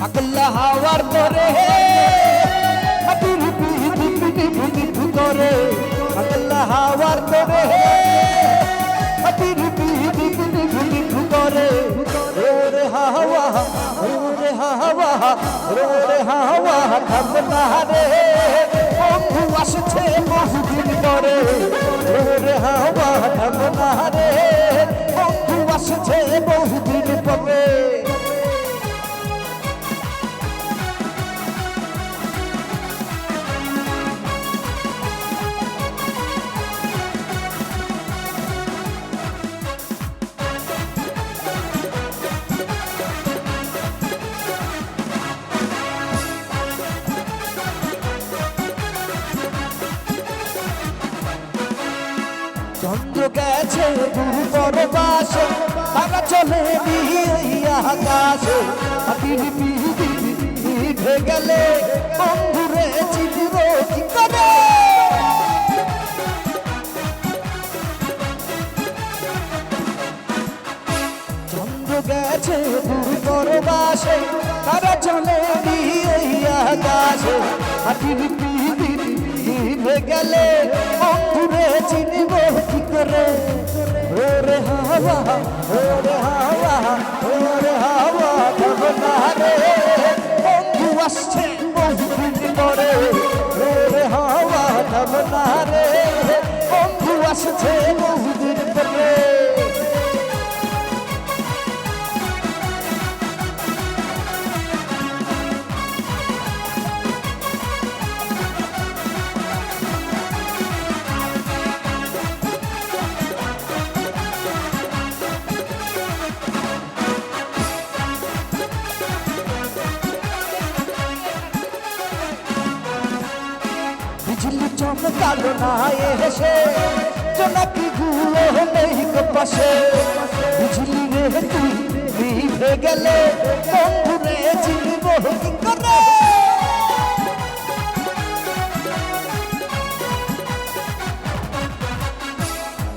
পাগলা হাওয়ার পিঠি করে পাগলা হাওয়ার পিঠি করে ওরে হাওয়া ওরে হাওয়া ওরে হাওয়া থামনা রে বন্ধু আসছে বহুদিন পরে চন্দ্র গেছে দুর্বর তারা চলে আকাশে। হাতির গেলে বন্ধুরে চিনিব কি করে? চন্দ্র গেছে দুর্বর তারা চলে আকাশে। হাতির পিঠে গেলে হাওয়া ওরে হাওয়া চমকালো না এসে জোনাকি গুলো নেই পাশে বিজলি রে তুই নিভে গেলে বন্ধু রে চিনব কি করে।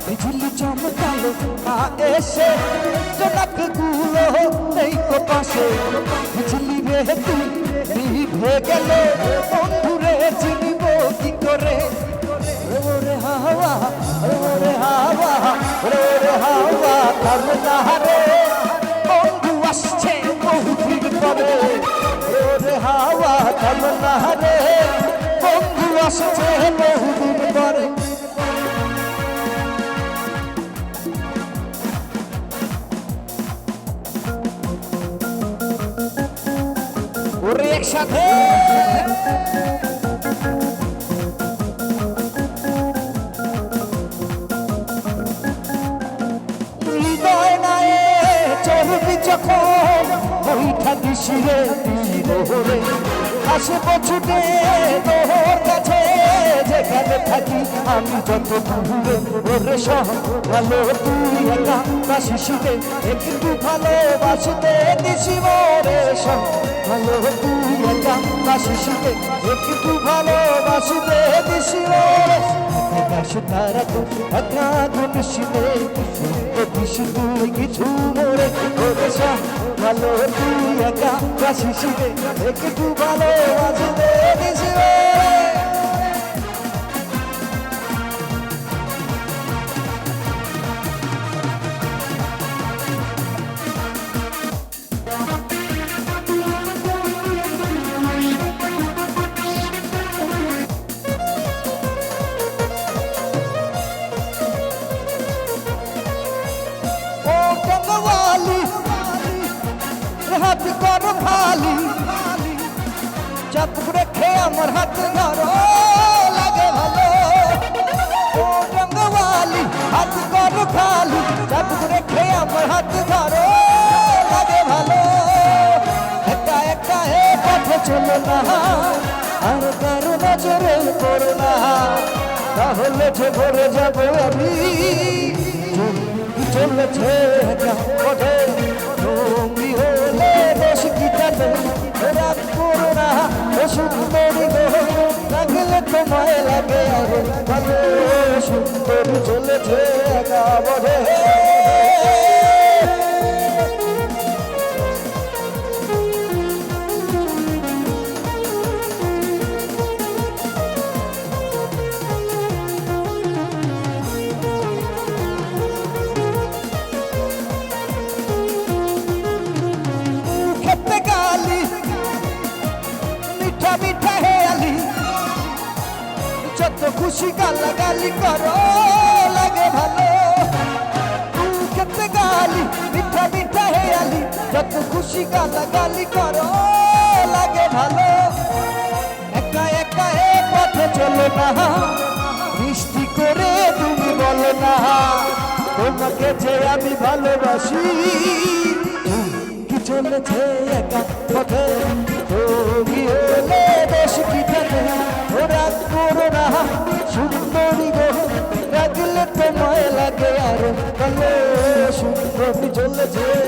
বিজলি চমকালো না এসে, জোনাকি গুলো নেই পাশে বিজলি রে তুই নিভে গেলে ওরে হাওয়া থামনা রে বন্ধু আসছে বহুদিন পরে ওরে হাওয়া থামনা রে বন্ধু একসাথে। যখন বৈঠা দিশিরে দিরে আসে ছুটে তোর কাছে, যেখানে থাকি আমি যত দূরে ওরে সহ ভালো, তুই একা তা শিশুরে একটু ভালোবাসতে দিছি মোরে সহ ভালো, তুই একা তা শিশুরে একটু ভালোবাসতে দিছি মোরে তারা তো একা গুনশিনে দিস তুই কিছু মোরে ওরে সহ ভালো তুই একা শিশুরে একটু ভালোবাসতে দিছি হাত কর খালি। চাপ রেখে আমার হাত ধরো, লাগে ভালো। ও গঙ্গওয়ালি হাত কর খালি। চাপ রেখে আমার হাত ধরো, লাগে ভালো। একা একা এ পথে চলো না, আর কারও নজরে পড়ো না। তাহলে যে ভরে যাব আমি চলেছে পথে। তোমায় লাগে আরও ভালো সুন্দর চলেছে একা বধে খুশি গালাগালি করো, লাগে ভালো। খেতে গালি, মিঠা মিঠা হেয়ালি, যত খুশি গালাগালি করো, লাগে ভালো। একা একা এ পথে চলো না বৃষ্টি করে তুমি বলো না, তোমাকে যে আমি ভালোবাসি। কি চলেছে একা পথে? the day.